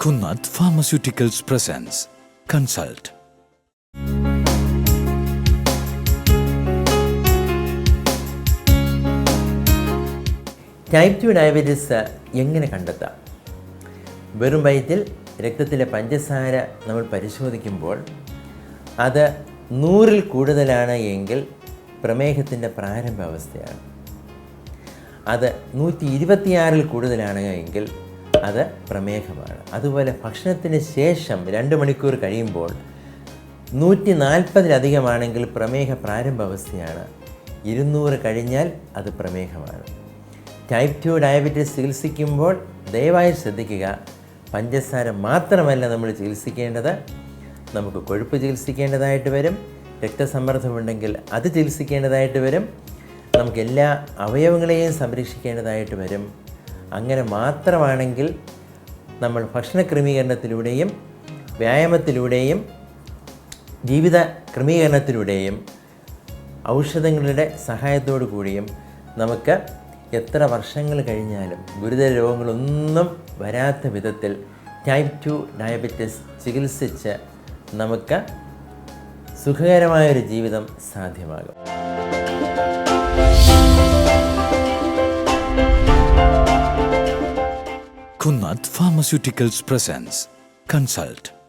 Kunat Pharmaceuticals presents Consult. Type two diabetes എങ്ങനെ കണ്ടെത്താം വെറും വയറ്റിൽ രക്തത്തിലെ പഞ്ചസാര നമ്മൾ പരിശോധിക്കുമ്പോൾ അത് നൂറിൽ കൂടുതലാണ് എങ്കിൽ പ്രമേഹത്തിന്റെ പ്രാരംഭ അവസ്ഥയാണ് അത് നൂറ്റി ഇരുപത്തിയാറിൽ കൂടുതലാണ് എങ്കിൽ അത് പ്രമേഹമാണ്. അതുപോലെ ഭക്ഷണത്തിന് ശേഷം രണ്ട് മണിക്കൂർ കഴിയുമ്പോൾ നൂറ്റി നാൽപ്പതിലധികമാണെങ്കിൽ പ്രമേഹ പ്രാരംഭ അവസ്ഥയാണ് ഇരുന്നൂറ് കഴിഞ്ഞാൽ അത് പ്രമേഹമാണ്. ടൈപ്പ് ടു ഡയബറ്റീസ് ചികിത്സിക്കുമ്പോൾ ദയവായി ശ്രദ്ധിക്കുക. പഞ്ചസാര മാത്രമല്ല നമ്മൾ ചികിത്സിക്കേണ്ടത്. നമുക്ക് കൊഴുപ്പ് ചികിത്സിക്കേണ്ടതായിട്ട് വരും. രക്തസമ്മർദ്ദമുണ്ടെങ്കിൽ അത് ചികിത്സിക്കേണ്ടതായിട്ട് വരും. നമുക്ക് എല്ലാ അവയവങ്ങളെയും സംരക്ഷിക്കേണ്ടതായിട്ട് വരും. അങ്ങനെ മാത്രമാണെങ്കിൽ നമ്മൾ ഭക്ഷണ ക്രമീകരണത്തിലൂടെയും വ്യായാമത്തിലൂടെയും ജീവിത ക്രമീകരണത്തിലൂടെയും ഔഷധങ്ങളുടെ സഹായത്തോടു കൂടിയും നമുക്ക് എത്ര വർഷങ്ങൾ കഴിഞ്ഞാലും ഗുരുതര രോഗങ്ങളൊന്നും വരാത്ത വിധത്തിൽ ടൈപ്പ് ടു ഡയബറ്റിസ് ചികിത്സിച്ച് നമുക്ക് സുഖകരമായൊരു ജീവിതം സാധ്യമാകും. Kunat Pharmaceuticals presents Consult.